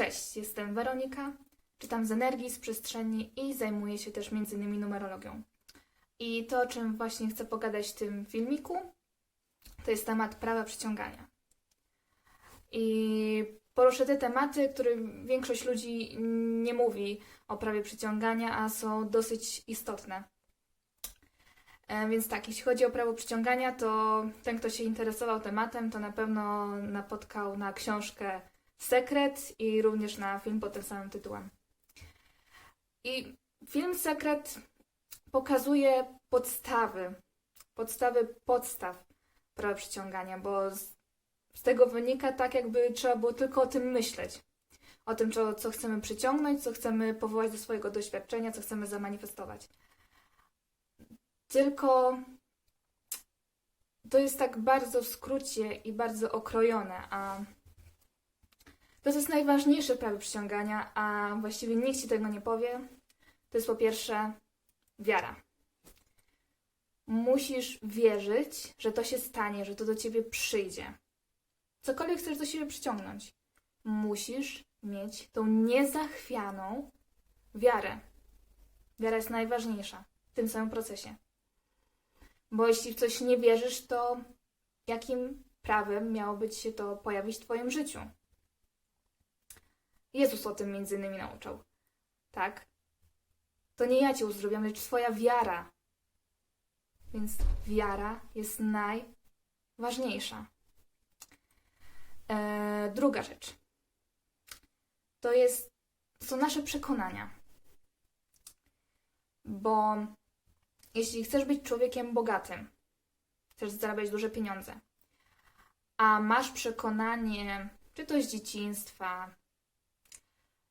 Cześć, jestem Weronika, czytam z energii, z przestrzeni i zajmuję się też m.in. numerologią. I to, o czym właśnie chcę pogadać w tym filmiku, to jest temat prawa przyciągania. I poruszę te tematy, które większość ludzi nie mówi o prawie przyciągania, a są dosyć istotne. E, Więc tak, jeśli chodzi o prawo przyciągania, to ten, kto się interesował tematem, to na pewno napotkał na książkę Sekret i również na film pod tym samym tytułem. I film Sekret pokazuje podstawy, podstawy podstaw prawa przyciągania, bo z, z tego wynika tak, jakby trzeba było tylko o tym myśleć. O tym, co, co chcemy przyciągnąć, co chcemy powołać do swojego doświadczenia, co chcemy zamanifestować. Tylko to jest tak bardzo w skrócie i bardzo okrojone, a to, jest najważniejsze w prawie przyciągania, a właściwie nikt ci tego nie powie, to jest po pierwsze wiara. Musisz wierzyć, że to się stanie, że to do ciebie przyjdzie. Cokolwiek chcesz do siebie przyciągnąć, musisz mieć tą niezachwianą wiarę. Wiara jest najważniejsza w tym samym procesie. Bo jeśli w coś nie wierzysz, to jakim prawem miałoby ci się to pojawić w Twoim życiu? Jezus o tym między innymi nauczał. Tak? To nie ja Cię uzdrowiłam, lecz Twoja wiara. Więc wiara jest najważniejsza. Eee, druga rzecz. To jest, są nasze przekonania. Bo jeśli chcesz być człowiekiem bogatym, chcesz zarabiać duże pieniądze, a masz przekonanie, czy to z dzieciństwa,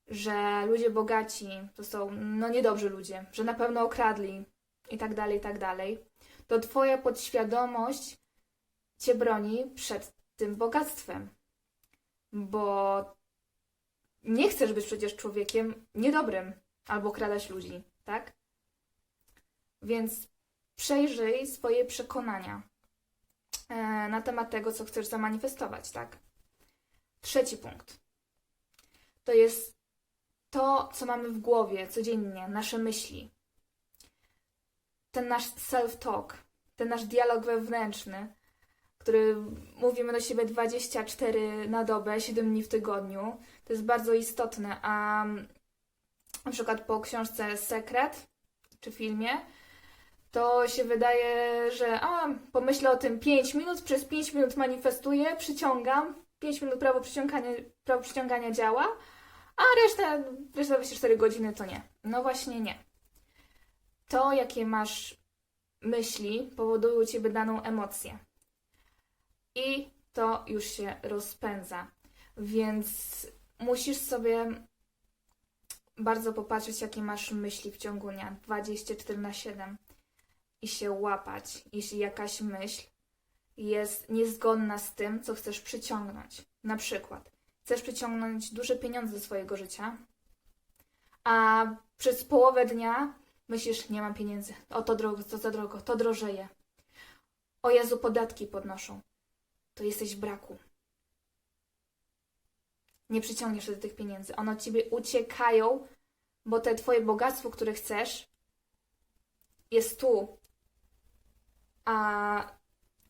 że ludzie bogaci to są no niedobrzy ludzie, że na pewno okradli i tak dalej, i tak dalej, to twoja podświadomość cię broni przed tym bogactwem. Bo nie chcesz być przecież człowiekiem niedobrym albo okradać ludzi, tak? Więc przejrzyj swoje przekonania e, na temat tego, co chcesz zamanifestować, tak? Trzeci punkt. To jest to, co mamy w głowie codziennie, nasze myśli. Ten nasz self-talk, ten nasz dialog wewnętrzny, który mówimy do siebie 24 na dobę, 7 dni w tygodniu. To jest bardzo istotne. A na przykład po książce Sekret czy filmie, to się wydaje, że a, pomyślę o tym 5 minut, przez 5 minut manifestuję, przyciągam, 5 minut prawo przyciągania, prawo przyciągania działa, a reszta, reszta 24 godziny to nie. No właśnie nie. To, jakie masz myśli, powoduje u ciebie daną emocję. I to już się rozpędza. Więc musisz sobie bardzo popatrzeć, jakie masz myśli w ciągu dnia 24 na 7 i się łapać, jeśli jakaś myśl jest niezgodna z tym, co chcesz przyciągnąć. Na przykład, chcesz przyciągnąć duże pieniądze do swojego życia, a przez połowę dnia myślisz, nie mam pieniędzy, o to drogo, to za drogo, to drożeje. O Jezu, podatki podnoszą. To jesteś w braku. Nie przyciągniesz do tych pieniędzy. One od ciebie uciekają, bo te twoje bogactwo, które chcesz, jest tu. A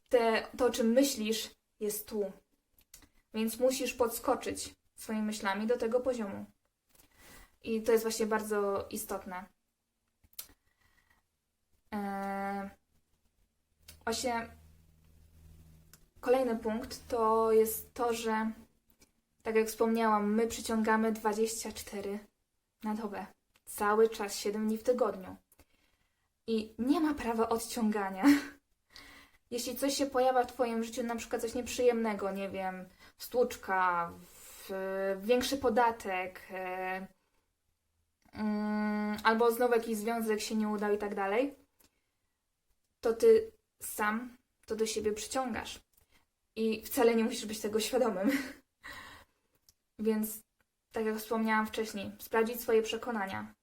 te, to, o czym myślisz, jest tu. Więc musisz podskoczyć swoimi myślami do tego poziomu. I to jest właśnie bardzo istotne. Eee, właśnie kolejny punkt to jest to, że tak jak wspomniałam, my przyciągamy 24 na dobę. Cały czas, 7 dni w tygodniu. I nie ma prawa odciągania. Jeśli coś się pojawia w Twoim życiu, na przykład coś nieprzyjemnego, nie wiem, stłuczka, w, większy podatek, e, mm, albo znowu jakiś związek się nie udał i tak dalej, to Ty sam to do siebie przyciągasz. I wcale nie musisz być tego świadomym. Więc, tak jak wspomniałam wcześniej, sprawdzić swoje przekonania,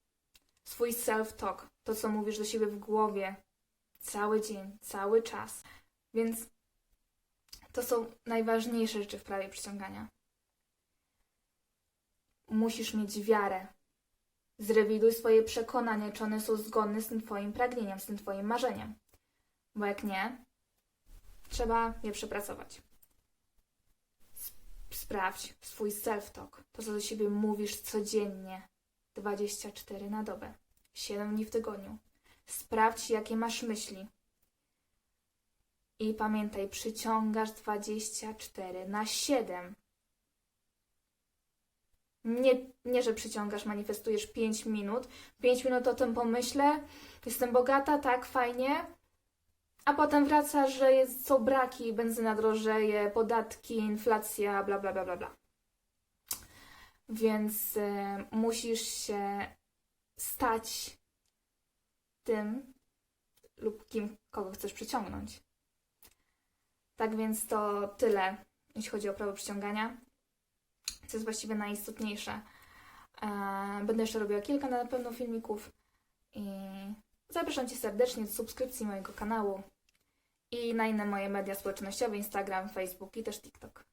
swój self-talk, to co mówisz do siebie w głowie cały dzień, cały czas. Więc to są najważniejsze rzeczy w prawie przyciągania. musisz mieć wiarę. Zrewiduj swoje przekonania, czy one są zgodne z tym Twoim pragnieniem, z tym Twoim marzeniem. Bo jak nie, trzeba je przepracować. Sp- Sprawdź swój self-talk, to co do siebie mówisz codziennie, 24 na dobę, 7 dni w tygodniu. Sprawdź, jakie masz myśli. I pamiętaj, przyciągasz 24 na 7. Nie, nie, że przyciągasz, manifestujesz 5 minut. 5 minut o tym pomyślę, jestem bogata, tak, fajnie. A potem wraca, że jest, są braki, benzyna drożeje, podatki, inflacja, bla, bla, bla, bla, bla. Więc e, musisz się stać tym lub kim, kogo chcesz przyciągnąć. Tak więc to tyle, jeśli chodzi o prawo przyciągania, co jest właściwie najistotniejsze. E, Będę jeszcze robiła kilka na pewno filmików i zapraszam Cię serdecznie do subskrypcji mojego kanału i na inne moje media społecznościowe, Instagram, Facebook i też TikTok.